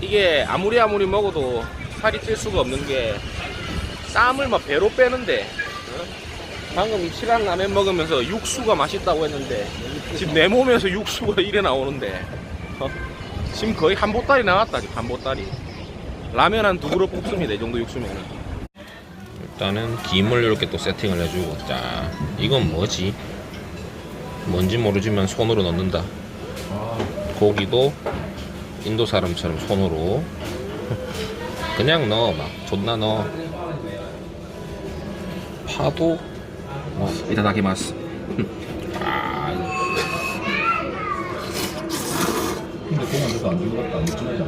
이게 아무리 아무리 먹어도 살이 찔 수가 없는 게 쌈을 막 배로 빼는데 어? 방금 치랑 라면 먹으면서 육수가 맛있다고 했는데 지금 내 몸에서 육수가 이래 나오는데 어? 지금 거의 한 보따리 나왔다 지금 한 보따리. 라면 한 두 그릇 뽑습니다 이 정도 육수면은. 일단은 김을 이렇게 또 세팅을 해주고 자 이건 뭐지? 뭔지 모르지만 손으로 넣는다. 고기도 인도 사람처럼 손으로. 그냥 넣어 막. 존나 넣어. 파도? 어, 이다다기마스. 아, 근데 공안 돼서 안 좋은 것 같다. 안 좋지 않아